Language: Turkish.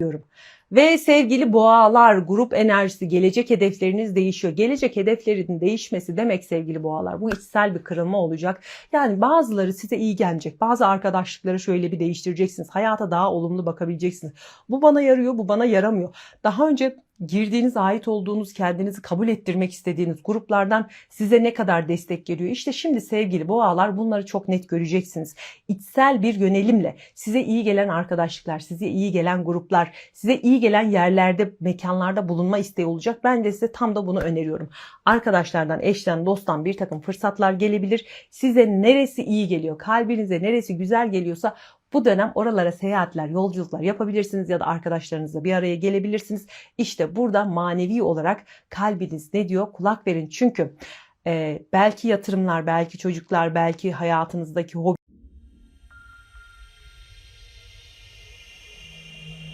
diyorum. Ve sevgili boğalar, grup enerjisi, gelecek hedefleriniz değişiyor. Gelecek hedeflerin değişmesi demek sevgili boğalar. Bu içsel bir kırılma olacak. Yani bazıları size iyi gelecek. Bazı arkadaşlıkları şöyle bir değiştireceksiniz. Hayata daha olumlu bakabileceksiniz. Bu bana yarıyor, bu bana yaramıyor. Daha önce girdiğiniz, ait olduğunuz, kendinizi kabul ettirmek istediğiniz gruplardan size ne kadar destek geliyor? İşte şimdi sevgili boğalar bunları çok net göreceksiniz. İçsel bir yönelimle size iyi gelen arkadaşlıklar, size iyi gelen gruplar, size iyi gelen yerlerde, mekanlarda bulunma isteği olacak. Ben de size tam da bunu öneriyorum. Arkadaşlardan, eşten, dosttan bir takım fırsatlar gelebilir. Size neresi iyi geliyor, kalbinize neresi güzel geliyorsa bu dönem oralara seyahatler, yolculuklar yapabilirsiniz ya da arkadaşlarınızla bir araya gelebilirsiniz. İşte burada manevi olarak kalbiniz ne diyor kulak verin. Çünkü e, belki yatırımlar, belki çocuklar, belki hayatınızdaki hobi